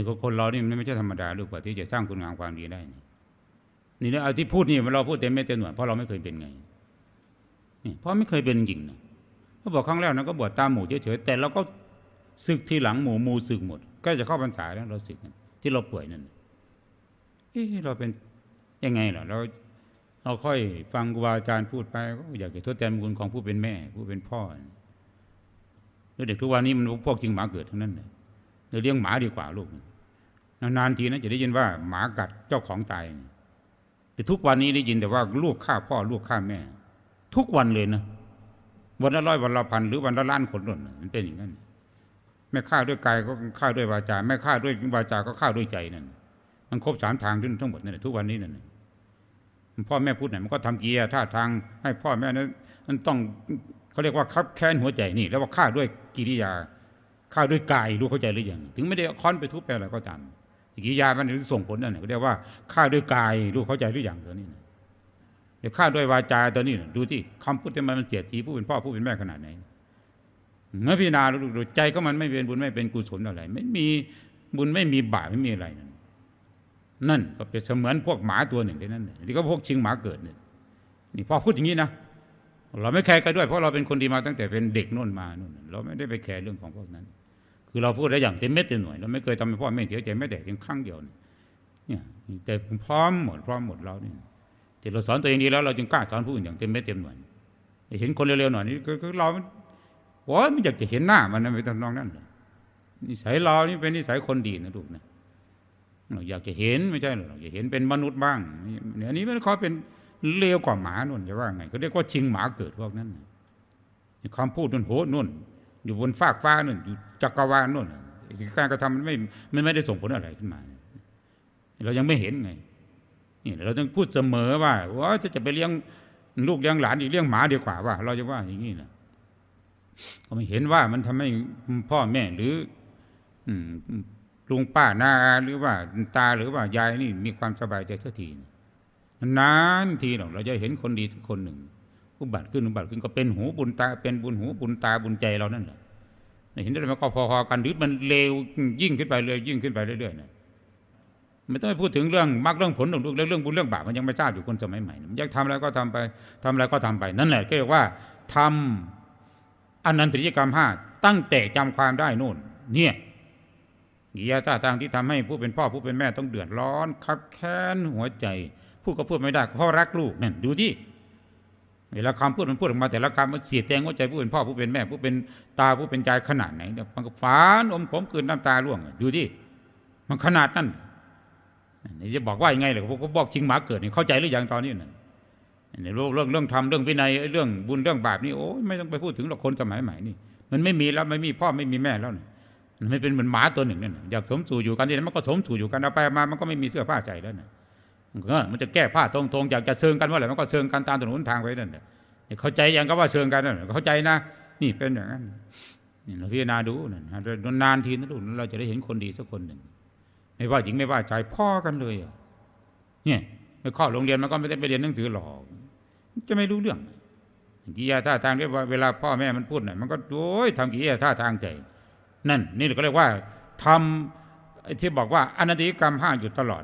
นี่ก็คนเรานี่มันไม่ใช่ธรรมดาลูกกว่าที่จะสร้างคุณงามความดีได้นี่นี่นะเอาที่พูดนี่มันเราพูดเต็มไม่เต็มหน่วยเพราะเราไม่เคยเป็นไงนี่เพราะไม่เคยเป็นจริงนะเขาบอกครั้งแรกนะก็บวชตามหมู่เฉยๆแต่เราก็ศึกทีหลังหมู่หมู่ศึกหมดใก็จะเข้าพรรษาแล้วเราศึกที่เราป่วยนั่นเอ๊เราเป็นยังไงล่ะเราเราค่อยฟังครูบาอาจารย์พูดไปก็อยากจะทดแทนบุญของผู้เป็นแม่ ผู้เป็นพ่อแล้วเด็กทุกวันนี้มันพวกจริงหมาเกิดทั้งนั้นเลยเดี๋ยวเลี้ยงหมาดีกว่าลูก นานๆทีนะจะได้ยินว่าหมากัดเจ้าของตาย แต่ทุกวันนี้ได้ยินแต่ว่าลูกฆ่าพ่อลูกฆ่าแม่ ทุกวันเลยนะวันละร้อยวันละพันหรือวันละล้านคนนั่นมันเป็นอย่างนั้นไม่ฆ่าด้วยกายก็ฆ่าด้วยวาจาไม่ฆ่าด้วยวาจาก็ฆ่าด้วยใจนั่นมันครบสามทางทั้งหมดนั่นแหละทุกวันนี้นั่นพ่อแม่พูดไหนมันก็ทำกิริยาท่าทางให้พ่อแม่นั้นนั้นต้องเขาเรียกว่าคับแค้นหัวใจนี่ แล้วว่าฆ่าด้วยกิริยาฆ่าด้วยกายรู้เข้าใจหรือยังถึงไม่ได้ค้อนไปทุบไปอะไรก็ตาม กิริยามันถึงส่งผลนั่นแหละเรียกว่าฆ่าด้วยกายรู้เข้าใจหรือยังตัวนี้เดี๋ยวฆ่าด้วยวาจาตัวนี้ดูที่คำพูดที่มันเสียดสีผู้เป็นพ่อผู้เป็นแม่ขนาดไหนเมื่อพิจารณาดูใจก็มันไม่เป็นบุญไม่เป็นกุศลอะไร ไม่มีบุญไม่มีบาปไม่มีอะไรนั่นนั่นก็เป็นเสมือนพวกหมาตัวหนึ่งที่นั่นนี่ก็พวกชิงหมาเกิดเนี่ยนี่พอพูดอย่างนี้นะเราไม่แคร์กันด้วยเพราะเราเป็นคนดีมาตั้งแต่เป็นเด็กนู่นมานู่นเราไม่ได้ไปแคร์เรื่องของพวกนั้น คือเราพูดได้อย่างเต็มเม็ดเต็มหน่วยเราไม่เคยทำให้พ่อแม่เสียใจแม้แต่เพียงครั้งเดียวเนี่ยแต่พร้อมหมดพร้อมหมดเราเนี่ยแต่เราสอนตัวเองดีแล้วเราจึงกล้าสอนผู้อื่นอย่างเต็มเม็ดเต็มหน่วยเห็นคนเร็วๆหน่อยนี่คือเราโอ้ยไมันอยากจะเห็นหน้ามันนะไม่ต้องนองนั่นนิสัยเรานี่เป็นนิสัยคนดีนะลูกนะเราอยากจะเห็นไม่ใช่หรอกอยากเห็นเป็นมนุษย์บ้างเนี่ยอันนี้มันเขาเป็นเลวกว่าหมานุ่นจะว่าไงเขาเรียกว่าชิงหมาเกิดพวกนั้นคำพูดนุ่นโหนุ่น อยู่บนฟากฟ้านั่นอยู่ จักรวาลนู่นการกระทำมันไม่มันไม่ได้ส่งผลอะไรขึ้นมา เรายังไม่เห็นไงนี่เราต้องพูดเสมอว่าว่าจะจะไปเลี้ยงลูกเลี้ยงหลานอีกเลี้ยงหมาดีกว่าว่า เราจะว่าอย่างนี้นะก็ไม่เห็นว่ามันทำให้พ่อแม่หรือลุงป้านาหรือว่าตาหรือว่ายายนี่มีความสบายใจสักทีนานทีหรอกเราจะเห็นคนดีสักคนหนึ่งอุบัติขึ้นอุบัติขึ้นก็เป็นหูบุญตาเป็นบุญหูบุญตาบุญใจเรานั่นแหละ เห็นได้ไหมก็พอๆกันหรือมันเลวยิ่งขึ้นไปเลยยิ่งขึ้นไปเรื่อยๆเนะไม่ต้องไปพูดถึงเรื่องมรรคเรื่องผลเรื่องเรื่องบุญเรื่องบาปมันยังไม่ทราบอยู่คนสมัยใหม่มันอยากทำอะไรก็ทำไปทำอะไรก็ทำไป นั่นแหละก็เรียกว่าทำอนันตริยกรรมห้าตั้งแต่จำความได้นู่น เนี่ยกิยาท่าทางที่ทำให้ผู้เป็นพ่อผู้เป็นแม่ต้องเดือดร้อน คับแค้นหัวใจ พูดก็พูดไม่ได้เพราะรักลูกนั่นดูที่ เวลาคำพูดมันพูดออกมาแต่ละคำมันเสียดแทงหัวใจผู้เป็นพ่อผู้เป็นแม่ผู้เป็นตาผู้เป็นยายขนาดไหนมันก็ฝานอมขมกืนน้ำตาร่วงดูที่มันขนาดนั้นนี่จะบอกว่ายังไงเลยพวกบอกจริงหมาเกิดนี่เข้าใจหรือยังตอนนี้น่ะในเรื่องเรื่องทำเรื่องวินัยเรื่องบุญเรื่องบาปนี่โอ้ไม่ต้องไปพูดถึงหรอกคนสมัยใหม่นี่ มันไม่มีแล้วไม่มีพ่อไม่มีแม่แล้วมันไม่เป็นเหมือนหมาตัวหนึ่งนั่นอยากสมสู่อยู่กันที่นั้นมันก็สมสู่อยู่กันเอาไปมามันก็ไม่มีเสื้อผ้าใส่แล้วนะ มันจะแก้ผ้าตรงๆอยากจะเชิงกันว่าอะไรมันก็เชิงกันตามถนนทางไปนั่นแหละเข้าใจยังก็ว่าเชิงกันนั่นเข้าใจนะ นี่เป็นอย่างนั้นนี่เราพิจารณาดูนั่นนานทีนะลูกเราจะได้เห็นคนดีสักคนหนึ่ง ไม่ว่าหญิงไม่ว่าชายพ่อกันเลยเนี่ยไปข้อโรงเรียนมันก็ไม่ได้ไปเรียนหนังสือหรอกจะไม่รู้เรื่องกิยาท่าทางเรียกว่าเวลาพ่อแม่มันพูดหน่อยมันก็โอ้ยทำกิยาท่าทางใจ นั่น นี่เราก็เรียกว่าทำที่บอกว่าอนันติกรรมห้าอยู่ตลอด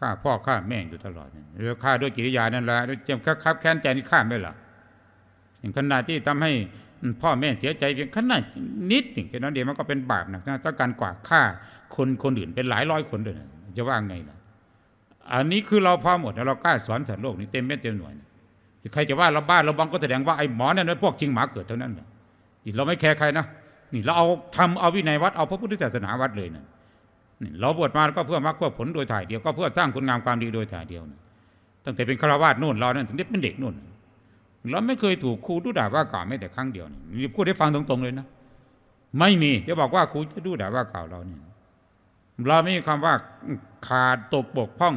ฆ่าพ่อฆ่าแม่อยู่ตลอดแล้วฆ่าด้วยกิริยานั่นแหละเจ็บคับแค้นใจนี่ฆ่าไม่หรออย่างขนาดที่ทำให้พ่อแม่เสียใจเพียงขนาดนิดหนึ่งแค่นั้นเดียวมันก็เป็นบาปหนักนะถ้าการกว่าฆ่าคนคนอื่นเป็นหลายร้อยคนเลยจะว่าไงล่ะ อันนี้คือเราพอหมดเรากล้าสอนสัตว์โลกนี่เต็มเม็ดเต็มหน่วยใครจะว่าเราบ้าเราบังก็แสดงว่าไอ้หมอนั่นพวกจริงหมาเกิดเท่านั้นนี่เราไม่แคร์ใครนะนี่เราเอาทำเอาวินัยวัดเอาพระพุทธศาสนาวัดเลยนะ เราบวชมาก็เพื่อมรรคเพื่อผลโดยถ่ายเดียวก็เพื่อสร้างคุณงามความดีโดยถ่ายเดียวตั้งแต่เป็นฆราวาสนู่นเราเนี่ยถึงได้เป็นเด็กนู่นเราไม่เคยถูกครูดูด่าว่ากล่าวแม้แต่ครั้งเดียวนี่พูดให้ฟังตรงๆเลยนะไม่มีจะบอกว่าครูจะดูด่าว่ากล่าวเราเนี่ยเราไม่มีคำว่าขาดตกบกพร่อง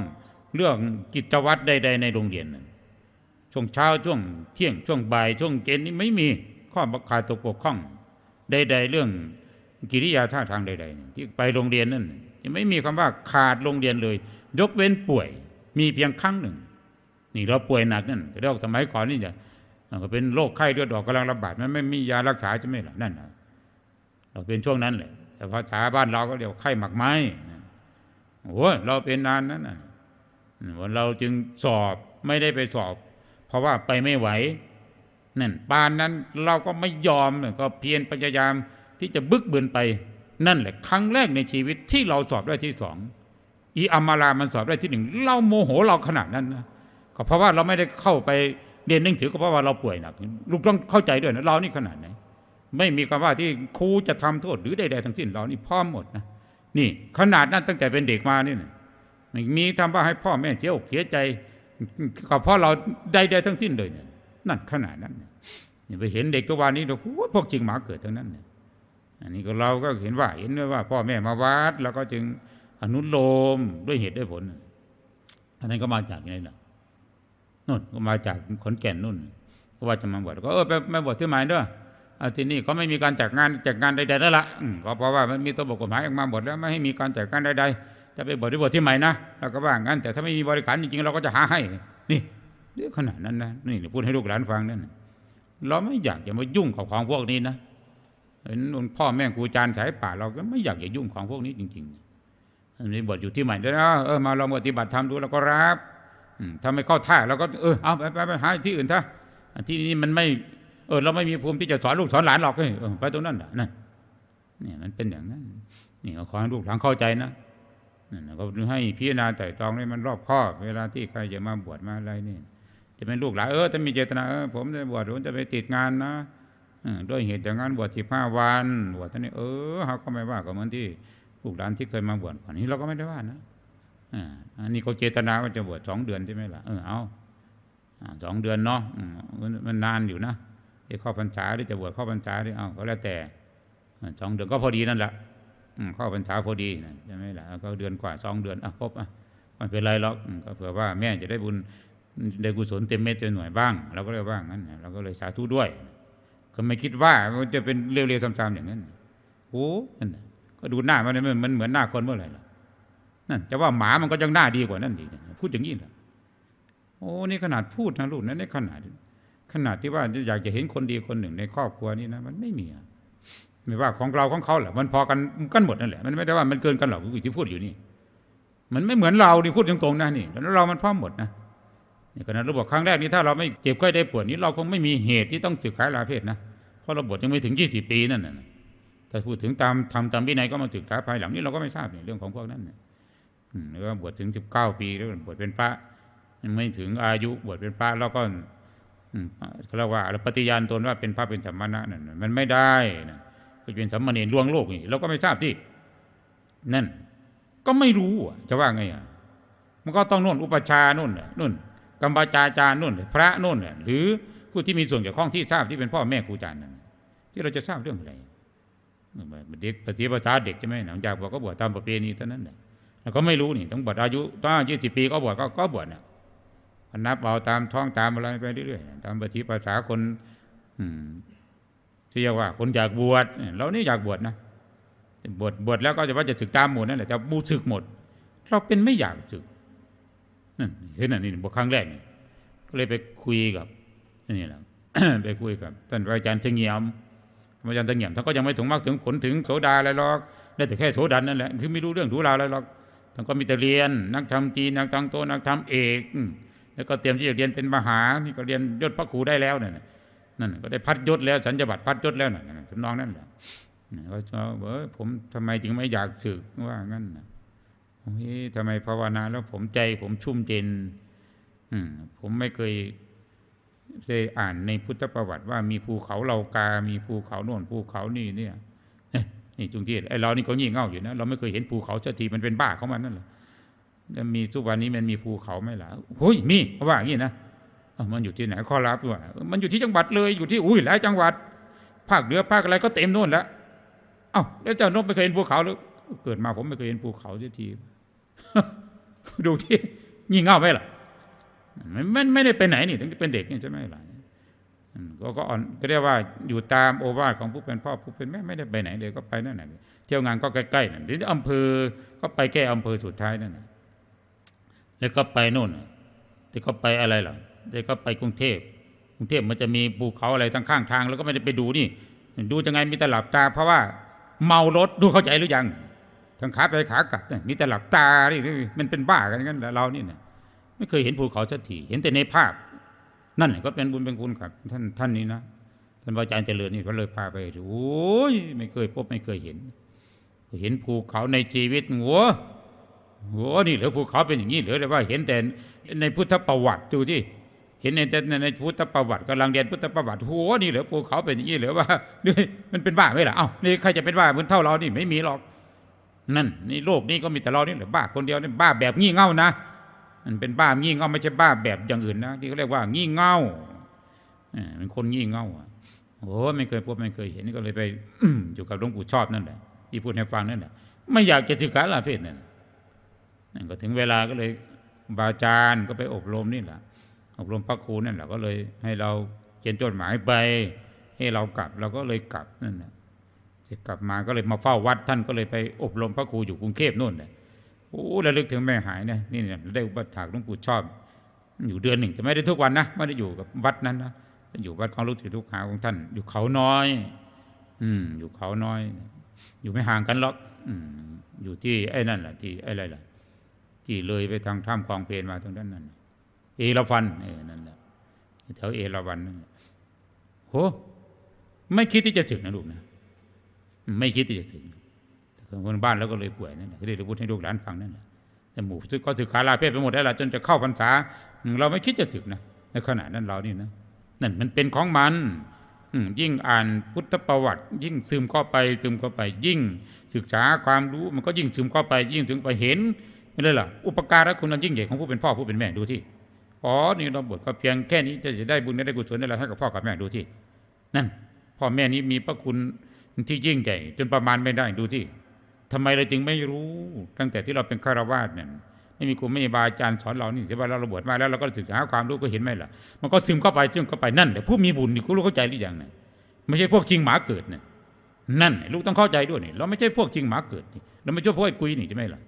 เรื่องกิจวัตรใด ๆ ในโรงเรียนช่วงเช้าช่วงเที่ยงช่วงบ่ายช่วงเย็นนี่ไม่มีข้อขาดตกบกพร่องใด ๆ เรื่องกิริยาท่าทางใดๆที่ไปโรงเรียนนั่น ไม่มีคำว่าขาดโรงเรียนเลย ยกเว้นป่วย มีเพียงครั้งหนึ่ง นี่เราป่วยหนักนั่นเรียกสมัยก่อนนี่เนี่ยก็เป็นโรคไข้เลือดออกกำลังระบาดมันไม่มียารักษาจะไม่หรอนั่นนะเราเป็นช่วงนั้นเลยแต่ภาษาบ้านเราก็เรียกว่าไข้หมักไม้โอ้เราเป็นนานนั้นน่ะวันเราจึงสอบไม่ได้ไปสอบ เพราะว่าไปไม่ไหวนั่นปานนั้นเราก็ไม่ยอมก็เพียรพยายามที่จะบึกบืนไป นั่นแหละครั้งแรกในชีวิตที่เราสอบได้ที่สองอีอามาลามันสอบได้ที่หนึ่งเราโมโหเราขนาดนั้นนะก็เพราะว่าเราไม่ได้เข้าไปเรียนหนังสือก็เพราะว่าเราป่วยหนักลูกต้องเข้าใจด้วยนะเรานี่ขนาดไหนไม่มีคำว่าที่ครูจะทำโทษหรือใดๆทั้งสิ้นเรานี่พร้อมหมดนะนี่ขนาดนั้นตั้งแต่เป็นเด็กมานี่นะม,มีทำว่าให้พ่อแม่เสียอกเสียใจก็เพราะเราใดๆทั้งสิ้นเลยเนี่ยนั่นขนาดนั้นเนี่ยไปเห็นเด็กตัววานนี้เราพวกจริงหมาเกิดทั้งนั้นเนี่ย อันนี้ก็เราก็เห็นว่าเห็นด้วยว่า พ่อแม่มาวัด แล้วก็จึงอนุโลมด้วยเหตุด้วยผล อันนั้นก็มาจากไหนล่ะนู่นก็มาจากขนแก่นนู่นก็ว่าจะมาบวชก็เออไปไม่บวชที่ไหนด้ออาที่นี่เขาไม่มีการจัดงานจัดงานใดๆแล้วละก็เพราะว่ามันมีตัวบทกฎหมายออกมาหมดแล้วไม่ให้มีการจัดงานใดๆจะไปบวชที่บวชที่ใหม่นะเราก็ว่างั้นแต่ถ้าไม่มีบริการจริงๆเราก็จะหาให้ นี่เรื่องขนาดนั้นนะนี่พูดให้ลูกหลานฟังนั่นเราไม่อยากจะมายุ่งกับของพวกนี้นะ เห็นนู่นพ่อแม่ครูอาจารย์สายป่าเราก็ไม่อยากจะยุ่งของพวกนี้จริงๆอันนี้บวชอยู่ที่ใหม่ด้วยนะเออมาลองปฏิบัติธรรมดูแล้วก็รับถ้าไม่เข้าท่าเราก็เออเอาไปไปไปหาที่อื่นท่าที่นี่มันไม่เออเราไม่มีภูมิที่จะสอนลูกสอนหลานหรอกเฮ้ยเออไปตรงนั้นนั่นเนี่ยมันเป็นอย่างนั้น นี่ก็ขอให้ลูกหลานเข้าใจนะนั่นก็ให้พิจารณาไต่ตองให้มันรอบคอบเวลาที่ใครจะมาบวชมาอะไรนี่จะเป็นลูกหลานเออถ้ามีเจตนาเออผมจะบวชผมจะไปติดงานนะ ด้วยเหตุอย่างนั้นบวชสิบห้าวันบวชท่านี้เออเขาก็ไม่ว่ากับเหมือนที่ลูกหลานที่เคยมาบวชก่อนนี้เราก็ไม่ได้ว่านะอ่าอันนี้เขาเจตนาก็จะบวชสองเดือนใช่ไหมล่ะเออเอาสองเดือนเนาะมันนานอยู่นะจะเข้าพรรษาหรือจะบวชเข้าพรรษาหรือเอาก็แล้วแต่สองเดือนก็พอดีนั่นแหละเข้าพรรษาพอดีนะใช่ไหมล่ะก็เดือนกว่าสองเดือนอะครบอะไม่เป็นไรหรอกก็เผื่อว่าแม่จะได้บุญได้กุศลเต็มเม็ดเต็มหน่วยบ้างเราก็เลยว่างั้นเราก็เลยสาธุด้วย ก็ไม่คิดว่ามันจะเป็นเร็วๆซ้ำๆอย่างนั้นโอ้นั่นก็ดูหน้ามันมันมันเหมือนหน้าคนเมื่อไหร่ล่ะนั่นจะว่าหมามันก็ยังหน้าดีกว่านั่นดีพูดอย่างนี้เหรอโอ้นี่ขนาดพูดนะลูกนะในขนาดขนาดที่ว่าอยากจะเห็นคนดีคนหนึ่งในครอบครัวนี้นะ มันไม่มีไม่ว่าของเราของเขาแหละมันพอกันกันหมดนั่นแหละ มันไม่ได้ว่ามันเกินกันหรอกที่พูดอยู่นี่ มันไม่เหมือนเราดิพูดตรงๆนะนี่แล้วเรามันพร้อมหมดนะ นี่ขณะเราบอกครั้งแรกนี้ถ้าเราไม่เจ็บไข้ได้ป่วยนี้เราคงไม่มีเหตุที่ต้องสึกขายลาเพศนะเพราะเราบวชยังไม่ถึงยี่สิบปีนั่นน่ะแต่พูดถึงตามทำตามวินัยก็มาศึกษาภายหลังนี้เราก็ไม่ทราบเนี่ยเรื่องของพวกนั้นเนี่ยอืมหรือว่าบวชถึงสิบเก้าปีแล้วบวชเป็นพระยังไม่ถึงอายุบวชเป็นพระแล้วก็เขาเรียกว่าปฏิญาณตนว่าเป็นพระเป็นสมณะนั่นน่มันไม่ได้นะก็เป็นสัมมาเนรลวงโลกนี่เราก็ไม่ทราบที่นั่น ก็ไม่รู้จะว่าไงอะมันก็ต้องนู่นอุปชานู่นน่ะนู่น กรรมจาจารย์นู่นพระนู่นน่ะหรือผู้ที่มีส่วนเกี่ยวข้องที่ทราบที่เป็นพ่อแม่ครูอาจารย์นั่นที่เราจะทราบเรื่องอะไรเด็กภาษีภาษาเด็กใช่ไหมหลังจากบวชก็บวชตามประเพณีเท่านั้นแหละแล้วก็ไม่รู้นี่ต้องบวชอายุตั้งยี่สิบปีก็บวชก็ก็บวชน่ะนับเอาตามท้องตามอะไรไปเรื่อยๆตามปฏิภาษาคนอืที่เรียกว่า คนอยากบวชเรานี่อยากบวชนะบวชบวชแล้วก็จะว่าจะศึกตามหมดนั่นแหละจะมูศึกหมด เราเป็นไม่อยากศึก นั่นเห็นอันนี้บทครั้งแรกนี่ก็เลยไปคุยกับนี่แหละไปคุยกับท่านอาจารย์เฉงียมอาจารย์เฉงียมท่านก็ยังไม่ถึงมรรคถึงผลถึงโสดาอะไรหรอกได้แต่แค่โสดันนั่นแหละคือไม่รู้เรื่องรู้ราวอะไรหรอกท่านก็มีแต่เรียน นักธรรมจีนนักธรรมโตนักธรรมเอก แล้วก็เตรียมที่จะเรียนเป็นมหานี่ก็เรียนยศพระครูได้แล้วนั่นนั่นก็ได้พัดยศแล้วสัญญบัตรพัดยศแล้วนั่นน่ะทำนองนั้นแหละก็จะเออผมทำไมจึงไม่อยากสึกว่างั้นนะ ทำไมภาวนาแล้วผมใจผมชุ่มเย็นผมไม่เคยได้อ่านในพุทธประวัติว่ามีภูเขาเหล่ากา มีภูเขาโน่นภูเขานี่เนี่ยนี่จุงที่ไอ้เรานี่ก็งี่เง่าอยู่นะเราไม่เคยเห็นภูเขาสักทีมันเป็นบ้าของมันนั่นแหละมีทุกวันนี้มันมีภูเขาไหมล่ะเฮ้ยมีเขาว่าอย่างนี้นะมันอยู่ที่ไหนข้อรับว่ามันอยู่ที่จังหวัดเลยอยู่ที่อุ้ยหลายจังหวัด ภาคเหนือภาคอะไรก็เต็มโน่นแล้วเอ้าแล้วเจ้านกไม่เคยเห็นภูเขาหรือเกิดมาผมไม่เคยเห็นภูเขาสักที ดูที่งี่เง่าไหมล่ะมันมันไม่ได้ไปไหนนี่ถึงเป็นเด็กนี่ใช่ไหมล่ะก็ก็อ่อนก็เรียกว่าอยู่ตามโอวาทของผู้เป็นพ่อผู้เป็นแม่ไม่ได้ไปไหนเลยก็ไปนั่นแหละเที่ยวงานก็ใกล้ๆนั่นที่อำเภอก็ไปแค่อำเภอสุดท้ายนั่นนะแล้วก็ไปโน่นแต่ก็ไปอะไรหรอแต่ก็ไปกรุงเทพกรุงเทพมันจะมีภูเขาอะไรทั้งข้างทาง แล้วก็ไม่ได้ไปดูนี่ ดูจะไงมีตลับตา เพราะว่าเมารถดูเข้าใจหรือยัง ทั้งขาไปขากลับมีแต่หลับตานี่มันเป็นบ้ากันงั้นเรานี่เนี่ยไม่เคยเห็นภูเขาสักทีเห็นแต่ในภาพ นั่นก็เป็นบุญเป็นคุณครับ ท่านท่านนี้นะท่านอาจารย์เจริญนี่ก็เลยพาไปดูโอ้ยไม่เคยพบไม่เคยเห็น เห็นภูเขาในชีวิตหัวโอ้นี่เหรือภูเขาเป็นอย่างนี้เหรือเลยว่าเห็นแต่ในพุทธประวัติดูที่เห็นในแต่ในพุทธประวัติกำลังเรียนพุทธประวัติโอ้นี่เหรือภูเขาเป็นอย่างนี้เหรือว่ามันเป็นบ้าไหมล่ะเอ้านี่ใครจะเป็นบ้าเหมือนเท่าเรานี่ไม่มีหรอก นั่นนี่โลกนี้ก็มีแต่เรานี่แหละบ้าคนเดียวนี่บ้าแบบงี่เง่านะมันเป็นบ้างี่เง่าไม่ใช่บ้าแบบอย่างอื่นนะที่เขาเรียกว่า งี่เง่าเออเป็นคนงี่เง่าอะโอ้ไม่เคยพบไม่เคยเห็นนี่ก็เลยไปอยู่กับหลวงปู่ชอบนั่นแหละที่พูดให้ฟังนั่นแหละไม่อยากจะศึกษาลาเพศนั่นนั่นก็ถึงเวลาก็เลยบาอาจารย์ก็ไปอบรมนี่แหละอบรมพระครูนั่นแหละก็เลยให้เราเขียนจดหมายไป ให้เรากลับเราก็เลยกลับนั่นแหละ เสร็จกลับมาก็เลยมาเฝ้าวัดท่านก็เลยไปอบรมพระครูอยู่กรุงเทพนู่นเลยโอ้ระลึกถึงแม่หายนะนี่เนี่ยได้อุปถากหลวงปู่ชอบ อยู่เดือนหนึ่งแต่ไม่ได้ทุกวันนะไม่ได้อยู่กับวัดนั้นนะอยู่วัดของลูกศิษย์ลูกหาของท่าน อยู่เขาน้อย อืม อยู่เขาน้อย อยู่ไม่ห่างกันหรอก อืม อยู่ที่ไอ้นั่นแหละที่ไอ้อะไรล่ะ ที่เลยไปทางถ้ำคลองเพลนมาทางด้านนั้นเอราฟันเออนั่นแหละแถวเอราวันนั่นโหไม่คิดที่จะถึงนะลูกนะ ไม่คิดที่จะถึงคนบ้านแล้วก็เลยป่วยนั่นแหละก็เลยพูดให้ลูกหลานฟังนั่นแหละแต่หมู่ซึกก็ศึกขาลาเพศไปหมดแล้วล่ะจนจะเข้าพรรษา เราไม่คิดจะถึงนะในขณะนั้นเรานี่นะนั่นมันเป็นของมันยิ่งอ่านพุทธประวัติ ยิ่งซึมเข้าไปซึมเข้าไป ยิ่งศึกษาความรู้มันก็ยิ่งซึมเข้าไป ยิ่งถึงไปเห็นไม่เลยล่ะอุปการะคุณอันยิ่งใหญ่ของผู้เป็นพ่อผู้เป็นแม่ดูที่อ๋อนี่เราบวชก็เพียงแค่นี้จะได้บุญได้กุศลได้อะไรให้กับพ่อกับแม่ดูที่นั่นพ่อแม่นี้มีพระคุณ ที่ยิ่งใหญ่จนประมาณไม่ได้ดูที่ทำไมเราจึงไม่รู้ตั้งแต่ที่เราเป็นฆราวาสเนี่ยไม่มีครูไม่มีบาอาจารย์สอนเรานี่ที่ว่าเราบวชมาแล้วเราก็ศึกษาความรู้ก็เห็นไหมล่ะ มันก็ซึมเข้าไปซึมเข้าไปนั่นแหละผู้มีบุญนี่คุณรู้เข้าใจหรือยังเนี่ยไม่ใช่พวกจริงหมาเกิดเนี่ยนั่นลูกต้องเข้าใจด้วยนี่เราไม่ใช่พวกจริงหมาเกิดนี่เราไม่ใช่พวกไอ้กุยนี่ใช่ไหมล่ะ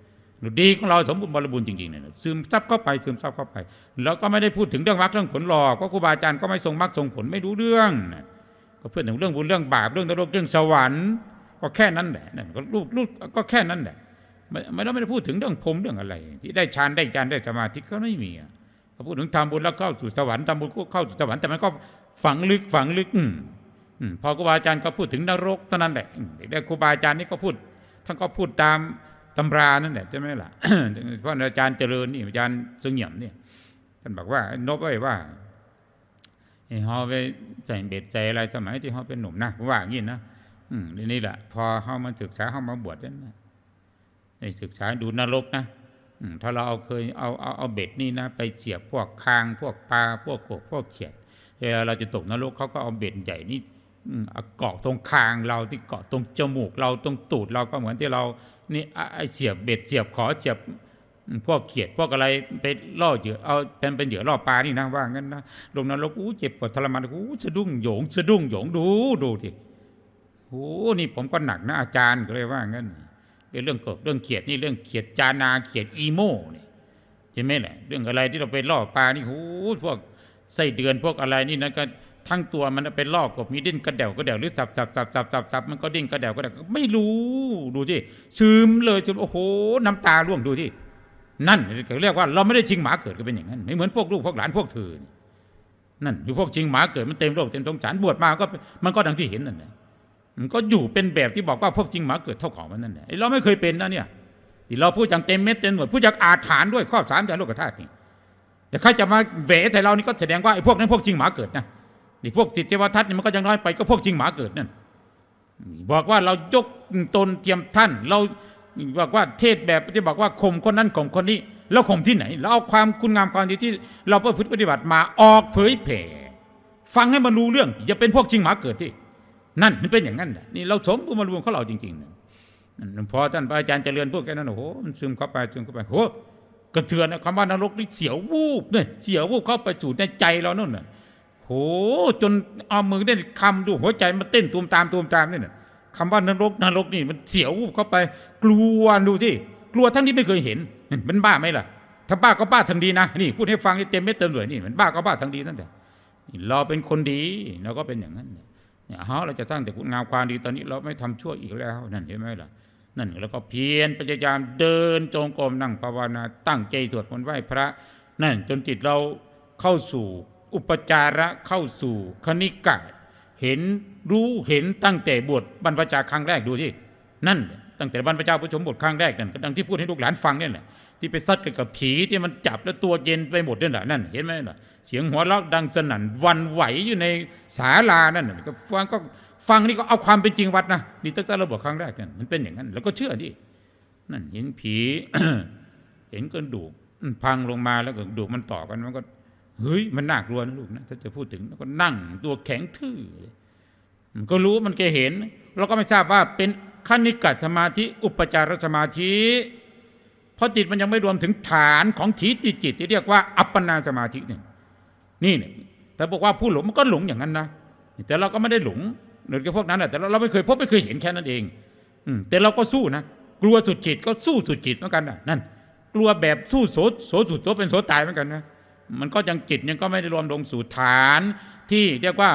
ดีของเราสมบูรณ์บริบูรณ์จริงๆเนี่ยซึมซับเข้าไปซึมซับเข้าไป แล้วก็ไม่ได้พูดถึงเรื่องมรรคเรื่องผลหรอกเพราะครูบาอาจารย์ก็ไม่ทรงมรรคทรงผลไม่รู้เรื่องนะ ก็เพื่อนถึงเรื่องบุญเรื่องบาปเรื่องนรกเรื่องสวรรค์ ก็แค่นั้นแหละนั่นก็ลูกลูกก็แค่นั้นแหละไม่ไม่ต้องไม่ได้พูดถึงเรื่องพรมเรื่องอะไร ที่ได้ฌานได้ฌานได้สมาธิก็ไม่มีอะเขาพูดถึงทำบุญแล้วเข้าสู่สวรรค์ทำบุญก็เข้าสู่สวรรค์แต่มันก็ฝังลึกฝังลึกอืมพอครูบาอาจารย์ก็พูดถึงนรกเท่านั้นแหละแต่ครูบาอาจารย์นี่ก็พูดท่านก็พูดตามตำรานั่นแหละใช่ไหมล่ะเพราะอาจารย์เจริญนี่อาจารย์เสงี่ยมเนี่ยท่านบอกว่านบไว้ว่า ให้เขาไปใส่เบ็ดใจอะไรสมัยที่เขาเป็นหนุ่มนะผมว่าอย่างนี้นะอืมนี่แหละพอเขามาศึกษาเขามาบวชนั้นในศึกษาดูนรกนะอืมถ้าเราเอาเคยเอาเอาเอาเบ็ดนี่นะ ไปเสียบพวกคางพวกปลาพวกกบพวกเขียดเวลาเราจะตกนรกเขาก็เอาเบ็ดใหญ่นี่อืมเกาะตรงคางเราที่เกาะตรงจมูก เราตรงตูดเราก็เหมือนที่เรานี่ไอ้เสียบเบ็ดเสียบขอเสียบ พวกเขียดพวกอะไรไปล่อเหยื่อเอาเป็นเป็นเหยื่อล่อปลานี่นะว่างั้นนะลงนรกอู้เจ็บปวดทรมานอู้สะดุ้งโยงสะดุ้งโยงดูดูทีโอ้นี่ผมก็หนักนะอาจารย์ก็เลยว่างั้นเรื่องกบเรื่องเขียดนี่เรื่องเขียดจานาเขียดอีโม่เนี่ยใช่ไหมแหละเรื่องอะไรที่เราไปล่อปลานี่โอ้พวกไส้เดือนพวกอะไรนี่นะก็ทั้งตัวมันเป็นล่อกบมีดิ้นกระเดวกระเดวหรือสับสับสับสับสับสับมันก็ดิ้นกระเดวกระเดวไม่รู้ดูที่ซึมเลยซึมโอ้โห น้ำตาร่วงดูที่ นั่นเรียกว่าเราไม่ได้ชิงหมาเกิดก็เป็นอย่างนั้น ไม่เหมือนพวกลูกพวกหลานพวกเธอนี่นั่นอยู่พวกชิงหมาเกิดมันเต็มโลกเต็มสงสารบวชมาก็มันก็ดังที่เห็นนั่นแหละมันก็อยู่เป็นแบบที่บอกว่าพวกชิงหมาเกิดเท่าของมันนั่นแหละเราไม่เคยเป็นนะเนี่ยที่เราพูดอย่างเต็มเม็ดเต็มหมดพูดอย่างอาถรรพ์ด้วยข้อบสามจากโลกธาตุนี่แต่ใครจะมาเหวใส่เรานี่ก็แสดงว่าไอ้พวกนั้นพวกชิงหมาเกิดนะนี่พวกจิตเทวทัตนี่มันก็ยังน้อยไปก็พวกชิงหมาเกิดนั่นบอกว่าเรายกตนเทียมท่านเรา บอกว่าเทศแบบที่บอกว่าข่มคนนั้นข่มคนนี้ แล้วข่มที่ไหนเราเอาความคุณงามความดีที่ เราประพฤติปฏิบัติมาออกเผยแผ่ฟังให้มันรู้เรื่อง อย่าเป็นพวกชิงหมาเกิดที่ นั่นมันเป็นอย่างนั้นแหละนี่เราสมบูรณ์มารวมของเราจริงๆนะนั่นพอท่านอาจารย์เจริญพวกแกนั้นโอ้โหมันซึมเข้าไปซึมเข้าไปโอ้กระเทือนนะคำว่านรกนี่เสียววูบเนี่ยเสียววูบเข้าไปสู่ในใจเรานั่นน่ะโหจนเอามือได้คำดูหัวใจมันเต้นตูมตามตูมตามนี่น่ะ คำว่านรกนรกนี่มันเสียวเข้าไป กลัวดูที่กลัวทั้งที่ไม่เคยเห็นมันบ้าไหมล่ะ ถ้าบ้าก็บ้าทางดีนะนี่พูดให้ฟังนี่เต็มเม็ดเต็มหน่วยนี่มันบ้าก็บ้าทางดีนั่นแหละเราเป็นคนดีเราก็เป็นอย่างนั้นเนี่ยเฮาเราจะสร้างแต่คุณงามความดีตอนนี้เราไม่ทำชั่วอีกแล้วนั่นเห็นไหมล่ะนั่นแล้วก็เพียรพยายามเดินจงกรมนั่งภาวนา ตั้งใจสวดมนต์ไหว้พระ นั่นจนจิตเราเข้าสู่อุปจาระเข้าสู่คณิกะ เห็นรู้เห็นตั้งแต่บวชบรรพชาครั้งแรกดูที่นั่น ตั้งแต่บรรพชาผู้ชมบทครั้งแรกนั่นก็ดังที่พูดให้ลูกหลานฟังเนี่ยแหละที่ไปซัดกันกับผีที่มันจับแล้วตัวเย็นไปหมดนั่นแหละนั่นเห็นไหมล่ะเสียงหัวเราะดังสนั่นวันไหวอยู่ในศาลานั่นก็ฟังก็ฟังนี่ก็เอาความเป็นจริงวัดนะนี่ตั้งแต่เราบวชครั้งแรกนั่นมันเป็นอย่างนั้น แล้วก็เชื่อดินั่นเห็นผี เห็นกระดูกพังลงมาแล้วกระดูกมันต่อกันมันก็ เฮ้ยมันน่ากลัวนะลูกนะถ้าจะพูดถึงแล้วก็นั่งตัวแข็งทื่อเลยมันก็รู้มันแกเห็น เราก็ไม่ทราบว่าเป็นคณิกัตสมาธิอุปจารสมาธิเพราะจิตมันยังไม่รวมถึงฐานของถีติจิตที่เรียกว่า อัปปนาสมาธิเนี่ยนี่เนี่ยแต่บอกว่าผู้หลงมันก็หลงอย่างนั้นนะแต่เราก็ไม่ได้หลงเหมือนกับพวกนั้นแหละแต่เราเราไม่เคยพบไม่เคยเห็นแค่นั้นเองอืแต่เราก็สู้นะกลัวสุดจิตก็สู้สุดจิตเหมือนกันนะนั่น กลัวแบบสู้โสโสสุดโสเป็นโสตายเหมือนกันนะ มันก็ยังจิตยังก็ไม่ได้รวมลงสู่ฐานที่เรียกว่า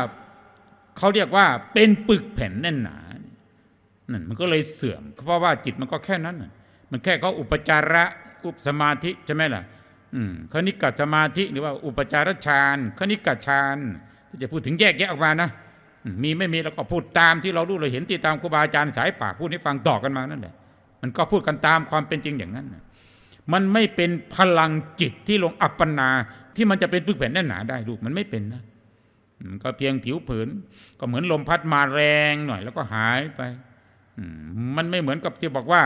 เขาเรียกว่าเป็นปึกแผ่นแน่นหนานั่นมันก็เลยเสื่อม เพราะว่าจิตมันก็แค่นั้น มันแค่เขาอุปจาระอุปสมาธิใช่ไหมล่ะอืมคณิกะสมาธิหรือว่าอุปจารฌานคณิกะฌานที่จะพูดถึงแยกแยะออกมานะมีไม่มีเราก็พูดตามที่เรารู้เราเห็นที่ตามครูบาอาจารย์สายป่าพูดให้ฟังต่อกันมานั่นแหละมันก็พูดกันตามความเป็นจริงอย่างนั้นนะ มันไม่เป็นพลังจิตที่ลงอัปปนา ที่มันจะเป็นปึกแผ่นแน่นหนาได้ลูกมันไม่เป็นนะก็เพียงผิวเผิน ก็เหมือนลมพัดมาแรงหน่อยแล้วก็หายไปมมันไม่เหมือนกับที่บอกว่า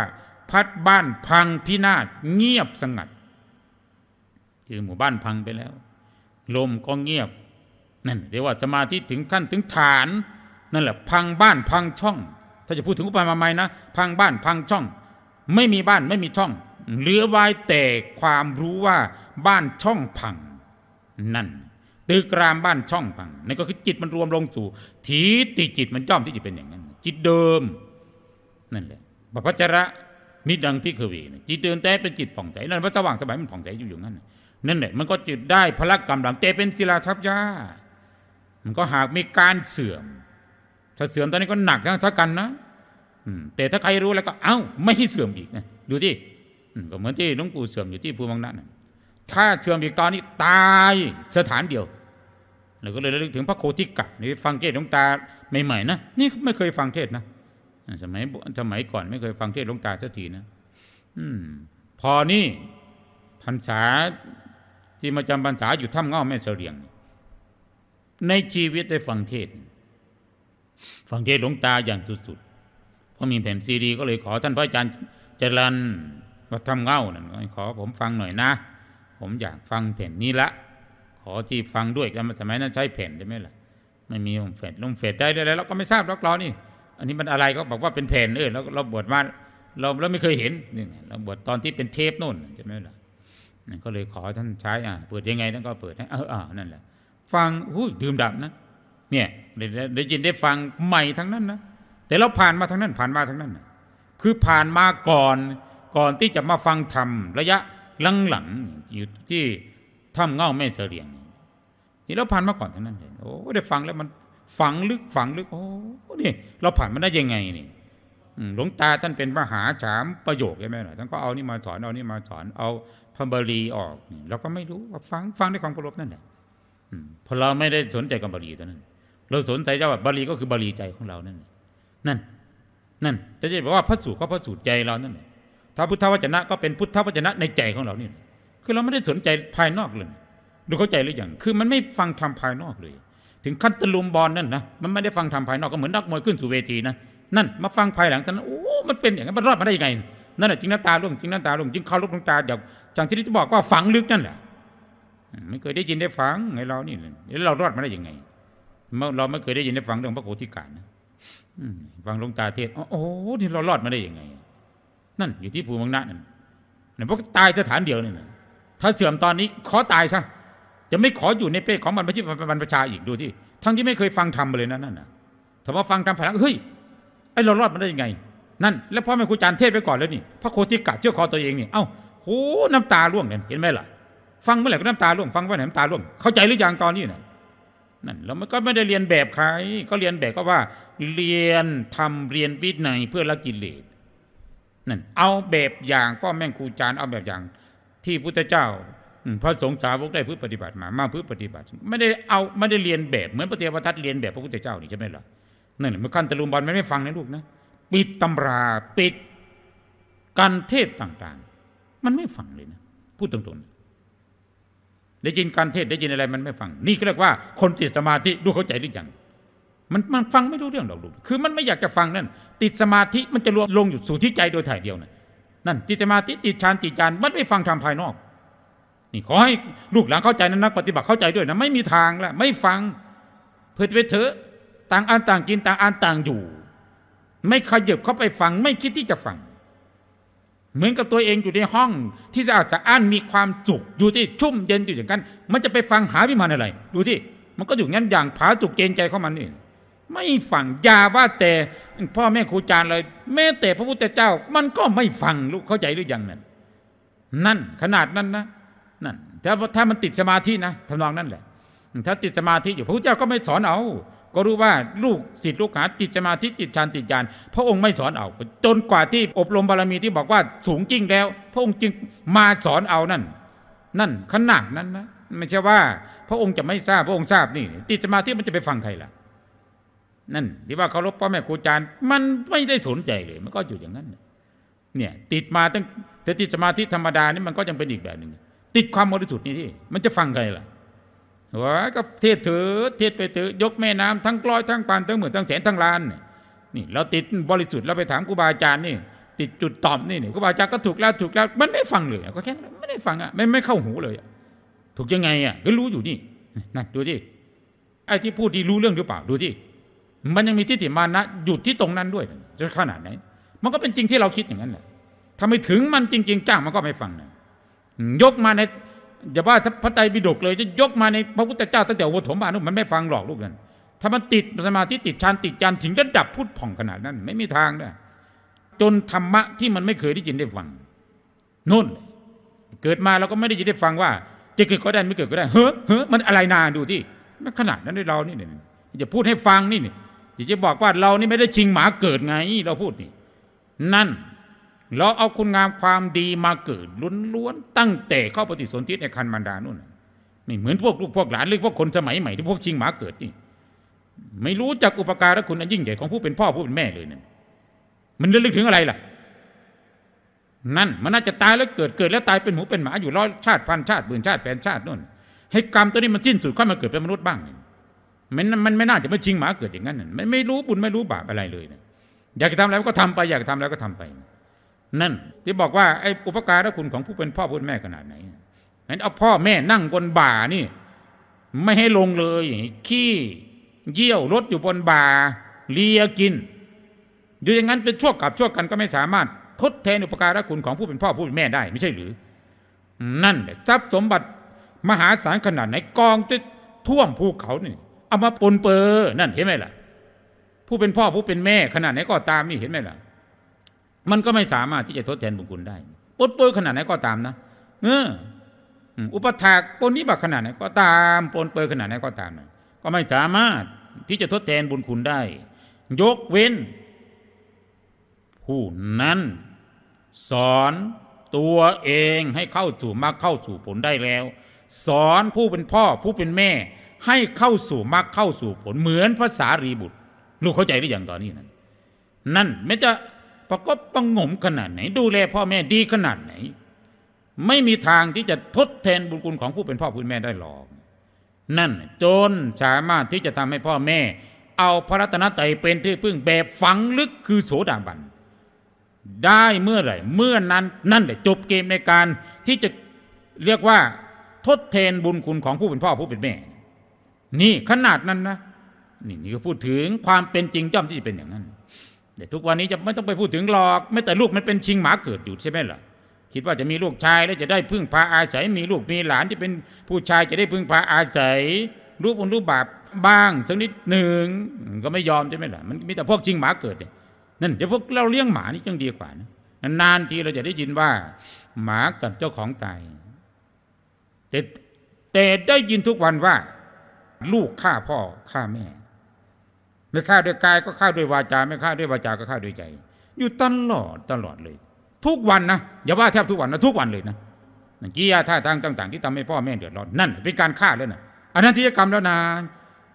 พัดบ้านพังพินาศเงียบสงัดคือหมู่บ้านพังไปแล้ว ลมก็เงียบนั่นเรียกว่าสมาธิถึงขั้นถึงฐาน นั่นแหละ พังบ้านพังช่อง ถ้าจะพูดถึงอุปมาใหม่นะพังบ้านพังช่อง ไม่มีบ้านไม่มีช่อง เหลือไว้แต่ความรู้ว่าบ้านช่องพังนั่นตึกรามบ้านช่องพังนั่นก็คือจิตมันรวมลงสู่ถีติจิตมันจ้อมที่จะเป็นอย่างนั้น จิตเดิมนั่นแหละปปัจจระมิดังพิกเวนะจิตเดิมแต่เป็นจิตผ่องใสนั่นพระสว่างสบายมันผ่องใสอยู่อย่างนั้นนั่นแหละมันก็จิตได้พละกำลังแต่เป็นศิลาทัพยามันก็หากมีการเสื่อม ถ้าเสื่อมตอนนี้ก็หนักทั้งสักกันนะแต่ถ้าใครรู้แล้วก็เอ้าไม่ให้เสื่อมอีกนะดูที่ ก็เหมือนที่หลวงปู่เสื่อมอยู่ที่ภูมังนะนถ้าเสื่อมอีกตอนนี้ตายสถานเดียวเราก็เลยระลึกถึงพระโคติกะนี่ฟังเทศหลวงตาใหม่ๆนะนี่ไม่เคยฟังเทศนะสมัยสมัยก่อนไม่เคยฟังเทศหลวงตาสักทีนะอืมพอนี่พรรษาที่มาจำพรรษาอยู่ถ้ำเง่าแม่เสรียง ในชีวิตได้ฟังเทศ ฟังเทศหลวงตาอย่างสุดๆพอมีแผ่นซีดี ก็เลยขอท่านพระอาจารย์จรัน วัดถ้ำเง่านั่นขอผมฟังหน่อยนะ ผมอยากฟังแผ่นนี้ละ ขอที่ฟังด้วยกันสมัยนั้นใช้แผ่นใช่ไหมล่ะไม่มีลงเฟดลงเฟดได้ได้แล้วเราก็ไม่ทราบหรอกเรานี่ อันนี้มันอะไรก็บอกว่าเป็นแผ่นเออแล้วเราบวชมาเราเราไม่เคยเห็นนี่เราบวชตอนที่เป็นเทปโน่นใช่ไหมล่ะนั่นก็เลยขอท่านใช้อะเปิดยังไงท่านก็เปิดให้เอออ่านั่นแหละ ฟังหุ้ดื่มด่ำนะเนี่ยได้ได้ได้ยินได้ฟังใหม่ทั้งนั้นนะแต่เราผ่านมาทั้งนั้นผ่านมาทั้งนั้นนะคือผ่านมาก่อน ก่อนที่จะมาฟังธรรมระยะหลังๆอยู่ที่ถ้ำเง่าแม่เสรียงนี่เราผ่านมาก่อนทั้งนั้นเลยโอ้ได้ฟังแล้วมันฝังลึกฝังลึกโอ้นี่เราผ่านมาได้ยังไงนี่หลวงตาท่านเป็นมหาฉามประโยคใช่ไหมล่ะท่านก็เอานี่มาสอนเอานี่มาสอนเอาพระบาลีออกเราก็ไม่รู้ว่าฟังฟังด้วยความเคารพนั่นแหละพราะเราไม่ได้สนใจกับบาลีตัวนั้น เราสนใจว่าบาลีก็คือบาลีใจของเรานั่นนั่นนั่นแต่จะบอกว่าพระสูตรก็พระสูตรใจเรานั่นแหละ ถ้าพุทธวจนะก็เป็นพุทธวจนะในใจของเราเนี่แหละคือเราไม่ได้สนใจภายนอกเลยดูเข้าใจหรือยังคือมันไม่ฟังทำภายนอกเลย ถึงขั้นตะลุมบอลนั่นนะมันไม่ได้ฟังทำภายนอกก็เหมือนนักมวยขึ้นสู่เวทีนะนั่นมาฟังภายหลังตอนนั้นโอ้มันเป็นอย่างนั้นมันรอดมาได้ยังไงนั่นแหละจริงน้ำตาล่วงจริงน้ำตาล่วงจริงเขาลุกน้ำตาอย่างจังที่ที่บอกว่าฝังลึกนั่นแหละไม่เคยได้ยินได้ฟังไงเรานี่แล้วเรารอดมาได้ยังไงเราไม่เคยได้ยินได้ฟังเรื่องพระโคติการนะฟังลงตาเทศโอ้โหที่เรารอดมาได้ยังไง นั่นอยู่ที่ภูมิมังนะนั่นนั่นเพราะตายสถานเดียวนี่นะถ้าเสื่อมตอนนี้ขอตายซะจะไม่ขออยู่ในเป้ของบรรพชิตบรรพชาอีกดูที่ทั้งที่ไม่เคยฟังธรรมเลยนะนั่นนะถ้าว่าฟังธรรมฝ่ายหลังเฮ้ยไอเรารอดมาได้ยังไง นั่น แล้วพ่อแม่ครูอาจารย์เทศไปก่อนแล้วนี่พระโคติกะเชื่อคอตัวเองนี่เอ้าโหน้ำตาร่วงเนี่ยเห็นไหมล่ะ ฟังเมื่อไหร่ก็น้ำตาร่วงฟังเมื่อไหร่น้ำตาร่วงเข้าใจหรือยังตอนนี้นะนั่นแล้วมันก็ไม่ได้เรียนแบบใครก็เรียนแบบก็ว่า เรียนทำเรียนวินัยเพื่อละกิเลส นั่นเอาแบบอย่างพ่อแม่ครูอาจารย์เอาแบบอย่างที่พุทธเจ้าพระสงฆ์สาวกได้พึ่งปฏิบัติมา มาพึ่งปฏิบัติ ไม่ได้เอาไม่ได้เรียนแบบเหมือนพระเทวทัตเรียนแบบพระพุทธเจ้านี่ใช่ไหมล่ะนั่นแหละเมื่อขั้นตะลุมบอลไม่ได้ฟังนะลูกนะปิดตำราปิดการเทศต่างๆ มันไม่ฟังเลยนะพูดตรงๆได้ยินการเทศได้ยินอะไรมันไม่ฟัง นี่ก็เรียกว่าคนติดสมาธิดูเข้าใจหรือยัง มันมันฟังไม่รู้เรื่องหรอกลูกคือมันไม่อยากจะฟังนั่น ติดสมาธิมันจะรวมลงอยู่สู่ที่ใจโดยถ่ายเดียวนะนั่นติดสมาธิติดฌานติดฌานมันไม่ฟังทางภายนอก นี่ขอให้ลูกหลานเข้าใจนะนักปฏิบัติเข้าใจด้วยนะไม่มีทางแล้วไม่ฟังเพื่อไปเถอะต่างอันต่างกินต่างอันต่างอยู่ ไม่ขยับเข้าไปฟัง ไม่คิดที่จะฟัง เหมือนกับตัวเองอยู่ในห้อง ที่สะอาดสะอ้านมีความสุขอยู่ที่ชุ่มเย็นอยู่อย่างนั้นมันจะไปฟังหาวิมานอะไร ดูที่มันก็อยู่งั้นอย่างผาจุกเกณฑ์ใจเข้ามันนี่ ไม่ฟังอย่าว่าแต่พ่อแม่ครูอาจารย์เลย แม้แต่พระพุทธเจ้า มันก็ไม่ฟังลูกเข้าใจหรือยังนั่นนั่นขนาดนั้นนะนั่นถ้าถ้ามันติดสมาธินะทำนองนั้นแหละ ถ้าติดสมาธิอยู่พระพุทธเจ้าก็ไม่สอนเอา ก็รู้ว่าลูกศิษย์ลูกหาติดสมาธิติดฌานติดญาณพระองค์ไม่สอนเอา จนกว่าที่อบรมบารมีที่บอกว่าสูงจริงแล้ว พระองค์จึงมาสอนเอานั่น นั่นขนาดนั้นนะไม่ใช่ว่า พระองค์จะไม่ทราบพระองค์ทราบนี่ ติดสมาธิมันจะไปฟังใครล่ะ นั่นที่ว่าเคารพพ่อแม่ครูอาจารย์มันไม่ได้สนใจเลย มันก็อยู่อย่างนั้นเนี่ย ติดมาตั้งแต่ติดสมาธิธรรมดานี่มันก็ยังเป็นอีกแบบหนึ่งติดความบริสุทธิ์นี่ที่มันจะฟังใครล่ะว่าก็เทศเถือเทศไปเถือยกแม่น้ำทั้งกลอยทั้งปานทั้งหมื่นทั้งแสนทั้งล้านนี่เราติดบริสุทธิ์เราไปถามครูบาอาจารย์นี่ติดจุดตอบนี่นี่ครูบาอาจารย์ก็ถูกแล้วถูกแล้ว มันไม่ฟังเลยก็แค่นั้นไม่ได้ฟังอะไม่ไม่เข้าหูเลยถูกยังไงอะก็รู้อยู่นี่นั่นดูที่ไอ้ที่พูดที่รู้เรื่องหรือเปล่าดูที่ มันยังมีทิฏฐิมานะหยุดที่ตรงนั้นด้วยจะขนาดไหน มันก็เป็นจริงที่เราคิดอย่างนั้นแหละถ้าไม่ถึงมันจริง ๆ จ้างมันก็ไม่ฟังนะยกมาในอย่าว่าพระไตรปิฎกเลยจะยกมาในพระพุทธเจ้าตั้งแต่วัฏมบานู่นมันไม่ฟังหรอกลูกนั้นถ้ามันติดสมาธิติดฌานติดจานถึงระดับพุทธผ่องขนาดนั้น ไม่มีทางนะจนธรรมะที่มันไม่เคยได้ยินได้ฟังนู่น เกิดมาเราก็ไม่ได้ยินได้ฟังว่า จะเกิดก็ได้ไม่เกิดก็ได้เฮ้อเฮ้อมันอะไรนาดูที่มันขนาดนั้นด้วยเรานี่เนี่ยจะพูดให้ฟังนี่เนี่ย อยากจะบอกว่าเรานี่ไม่ได้ชิงหมาเกิดไง เราพูดนี่ นั่น เราเอาคุณงามความดีมาเกิดล้วนๆตั้งแต่เข้าปฏิสนธิในคันมันดานู่นนี่เหมือนพวกลูกพวกหลานหรือพวกคนสมัยใหม่ที่พวกชิงหมาเกิดนี่ ไม่รู้จักอุปการะคุณอันยิ่งใหญ่ของผู้เป็นพ่อผู้เป็นแม่เลยนั่นมันระลึกถึงอะไรล่ะ นั่นมันน่าจะตายแล้วเกิดเกิดแล้วตายเป็นหมูเป็นหมาอยู่ร้อยชาติพันชาติหมื่นชาติแสนชาตินู่น ให้กรรมตัวนี้มันสิ้นสุดค่อยมาเกิดเป็นมนุษย์บ้าง มันมันไม่น่าจะมาชิงหมาเกิดอย่างนั้นไม่ไม่รู้บุญไม่รู้บาปอะไรเลยนะอยากจะทำอะไรก็ทำไปอยากจะทำแล้วก็ทำไป นั่นที่บอกว่าไอ้อุปการะคุณของผู้เป็นพ่อผู้เป็นแม่ขนาดไหนงั้นเอาพ่อแม่นั่งบนบ่านี่ ไม่ให้ลงเลยขี้เยี่ยวรถอยู่บนบ่าเลียกินอยู่อย่างนั้นเป็นชั่วกับชั่วกันก็ไม่สามารถทดแทนอุปการะคุณของผู้เป็นพ่อผู้เป็นแม่ได้ไม่ใช่หรือ นั่นแหละทรัพย์สมบัติมหาศาลขนาดไหนกองจะท่วมภูเขานี่ เอามาปนเปื้อนั่นเห็นไหมล่ะ ผู้เป็นพ่อผู้เป็นแม่ขนาดไหนก็ตามนี่เห็นไหมล่ะ มันก็ไม่สามารถที่จะทดแทนบุญคุณได้ปนเปื้อขนาดไหนก็ตามนะเอออุปถากปนนิบัติขนาดไหนก็ตามปนเปื้อขนาดไหนก็ตามนะก็ไม่สามารถที่จะทดแทนบุญคุณได้ ยกเว้น ผู้นั้น สอนตัวเองให้เข้าสู่มรรคเข้าสู่ผลได้แล้ว สอนผู้เป็นพ่อผู้เป็นแม่ ให้เข้าสู่มรรคเข้าสู่ผลเหมือนภาษารีบุตร ลูกเข้าใจหรือยังตอนนี้นั้นนั่นไม่จะประกบประงมขนาดไหน ดูแลพ่อแม่ดีขนาดไหน ไม่มีทางที่จะทดแทนบุญคุณของผู้เป็นพ่อผู้เป็นแม่ได้หรอกนั่นจนสามารถที่จะทำให้พ่อแม่ เอาพระรัตนตรัยเป็นที่พึ่งแบบฝังลึกคือโสดาบันได้เมื่อไหร่เมื่อนั้นนั่นแหละจบเกมในการที่จะเรียกว่าทดแทนบุญคุณของผู้เป็นพ่อผู้เป็นแม่ นี่ขนาดนั้นนะนี่นี่ก็พูดถึงความเป็นจริงจอมที่จะเป็นอย่างนั้น แต่ทุกวันนี้จะไม่ต้องไปพูดถึงหรอกไม่แต่ลูกมันเป็นชิงหมาเกิดอยู่ใช่ไหมล่ะคิดว่าจะมีลูกชายแล้วจะได้พึ่งพาอาศัย มีลูกมีหลานที่เป็นผู้ชายจะได้พึ่งพาอาศัย รู้บุญรู้บาปบ้างสักนิดหนึ่งก็ไม่ยอมใช่ไหมล่ะมันมีแต่พวกชิงหมาเกิดเนี่ยนั่นเดี๋ยวพวกเราเลี้ยงหมานี่ยังดีกว่านะนานๆทีเราจะได้ยินว่า หมากับเจ้าของตายแต่แต่ได้ยินทุกวันว่า ลูกฆ่าพ่อฆ่าแม่ ไม่ฆ่าด้วยกายก็ฆ่าด้วยวาจา ไม่ฆ่าด้วยวาจาก็ฆ่าด้วยใจ อยู่ตลอดตลอดเลย ทุกวันนะอย่าว่าแทบทุกวันนะทุกวันเลยนะนั่นกิริยาท่าทางต่าง ๆ ที่ทำให้พ่อแม่เดือดร้อนนั่น เป็นการฆ่าแล้วนะอันนั้นตริยกรรมแล้วนะ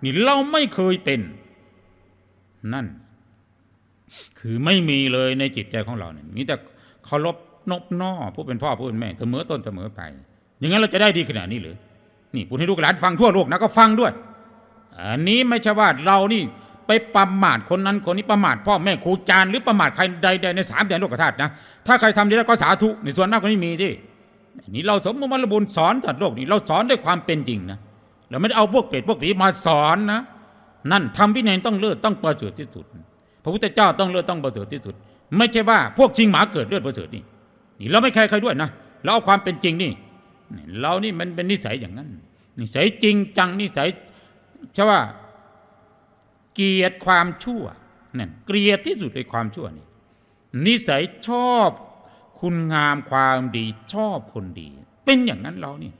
นี่เราไม่เคยเป็น นั่น คือไม่มีเลยในจิตใจของเราเนี่ยมีแต่เคารพนบนอผู้เป็นพ่อผู้เป็นแม่เสมอต้นเสมอไป อย่างนั้นเราจะได้ดีขนาดนี้หรือ นี่พูดให้ลูกหลานฟังทั่วโลกนะก็ฟังด้วย อันนี้ไม่ใช่ว่าเรานี่ไปประมาทคนนั้นคนนี้ประมาทพ่อแม่ครูอาจารย์หรือประมาทใครใดๆในสามแดนโลกธาตุนะถ้าใครทำดีแล้วก็สาธุในส่วนมากก็ไม่มีที่นี่เราสมมติมรบุญสอนสัตว์โลกนี่เราสอนด้วยความเป็นจริงนะเราไม่ได้เอาพวกเป็ดพวกผีมาสอนนะนั่นทำวินัยต้องเลิศต้องประเสริฐที่สุด พระพุทธเจ้าต้องเลิศต้องประเสริฐที่สุด ไม่ใช่ว่าพวกชิงหมาเกิดเลือดประเสริฐนี่นี่เราไม่ใครใครด้วยนะเราเอาความเป็นจริงนี่ เรานี่มันเป็นนิสัยอย่างนั้น นิสัยจริงจังนิสัยใช่ว่าเกลียดความชั่วนั่นเกลียดที่สุดในความชั่วนี่นิสัยชอบคุณงามความดีชอบคนดี เป็นอย่างนั้นเรานี่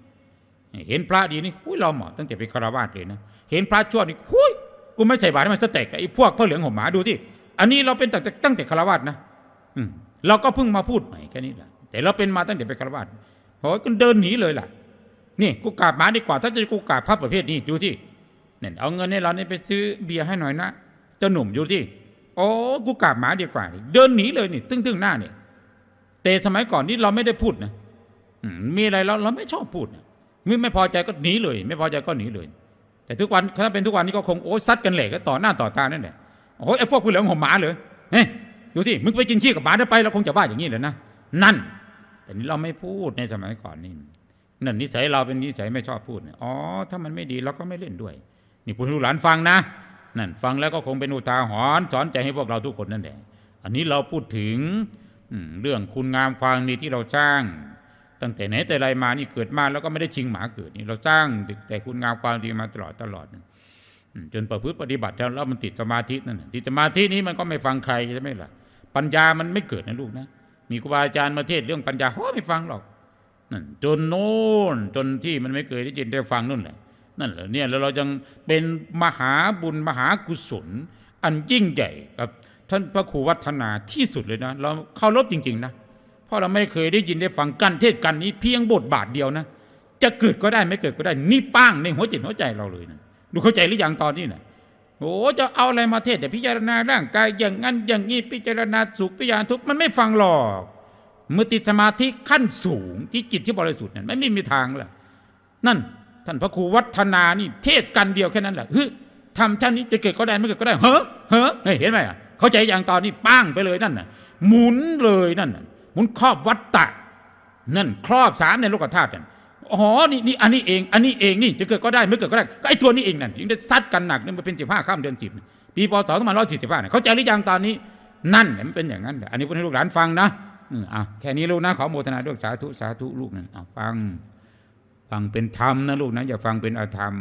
เห็นพระดีนี่หุ้ยเราเหมาะตั้งแต่เป็นคารวาสเลยนะเห็นพระชั่วนี่หุ้ยกูไม่ใส่บาตรให้มันสเต็กไอ้พวกพระเหลืองห่มหมาดูที่อันนี้เราเป็นตั้งแต่ตั้งแต่คารวาสนะ อืมเราก็เพิ่งมาพูดใหม่แค่นี้แหละแต่เราเป็นมาตั้งแต่เป็นคารวาส โอ้ยก็เดินหนีเลยล่ะ นี่กูกราบหมาดีกว่า ถ้าจะกูกราบพระประเภทนี้ดูที่เนี่ยเอาเงินให้เราเนี่ยไปซื้อเบียร์ให้หน่อยนะเจ้าหนุ่มอยู่ที่โอ้กูกราบหมาดีกว่า เดินหนีเลยนี่ ตึ้งตึ้งๆหน้าเนี่ยแต่สมัยก่อนนี้เราไม่ได้พูดนะมีอะไรเราเราไม่ชอบพูดนะไม่ไม่พอใจก็หนีเลย ไม่พอใจก็หนีเลย แต่ทุกวันถ้าเป็นทุกวันนี้ก็คงโอ้ยซัดกันเหล็กต่อหน้าต่อตานั่นแหละโอ้ยไอ้พวกผู้เหลืองหมหมาเลยเฮ้ยดูสิมึงไปกินขี้กับหมาได้ไปเราคงจะว่าอย่างนี้เลยนะนั่น แต่นี้เราไม่พูดในสมัยก่อนนี่นั่นนิสัยเราเป็นนิสัยไม่ชอบพูดเนี่ยอ๋อถ้ามันไม่ดีเราก็ไม่เล่นด้วย นี่พูดให้ลูกหลานฟังนะนั่นฟังแล้วก็คงเป็นอุทาหรณ์สอนใจให้พวกเราทุกคนนั่นแหละอันนี้เราพูดถึงเรื่องคุณงามความดีที่เราสร้าง ตั้งแต่ไหนแต่ไรมานี่เกิดมาแล้วก็ไม่ได้ชิงหมาเกิดนี่เราสร้างแต่คุณงามความดีมาตลอดตลอดจนประพฤติปฏิบัติแล้วแล้วมันติดสมาธินั่นน่ะติดสมาธินี้มันก็ไม่ฟังใครใช่ไหมล่ะปัญญามันไม่เกิดนะลูกนะ มีครูบาอาจารย์มาเทศเรื่องปัญญาเขาไม่ฟังหรอกนั่นจนโน่นจนที่มันไม่เคยได้ยินได้ฟังนู่นแหละนั่นแหละเนี่ยแล้วเรายังเป็นมหาบุญมหากุศล อันยิ่งใหญ่กับท่านพระครูวัฒนาที่สุดเลยนะ เราเคารพจริง ๆ นะเพราะเราไม่เคยได้ยินได้ฟังกันเทศกันนี้เพียงบทบาทเดียวนะ จะเกิดก็ได้ไม่เกิดก็ได้ นี่ป้างในหัวจิตหัวใจเราเลยนะดูเข้าใจหรือยังตอนนี้นะ โอ้จะเอาอะไรมาเทศแต่พิจารณาร่างกายอย่างนั้นอย่างนี้พิจารณาสุขพิจารณาทุกข์มันไม่ฟังหรอกเมื่อติดสมาธิขั้นสูงที่จิตที่บริสุทธิ์นั่นไม่มีทางละนั่นท่านพระครูวัฒนานี่เทศกันเดียวแค่นั้นแหละเฮ้ยทำชั้นนี้จะเกิดก็ได้ไม่เกิดก็ได้เฮ้อเฮ้อเฮ้ยเห็นไหมอะเข้าใจอย่างตอนนี้ป้างไปเลยนั่นน่ะหมุนเลยนั่นน่ะหมุนครอบวัตตะนั่นครอบสามในโลกธาตุนั่น อ๋อนี่นี่อันนี้เอง อันนี้เองนี่จะเกิดก็ได้ไม่เกิดก็ได้ก็ไอ้ตัวนี้เองนั่นยิ่งได้ซัดกันหนักนี่มันเป็นสิบห้าข้ามเดือนสิบปีพศสองพันร้อยสี่สิบห้าเข้าใจหรือยังตอนนี้ นั่นแหละมันเป็นอย่างนั้นอันนี้พูดให้ลูกหลานฟังนะอะแค่นี้ลูกนะขอโมทนาด้วยสาธุสาธุลูกนั่นอะฟัง ฟังเป็นธรรมนะลูกนะอย่าฟังเป็นอธรรม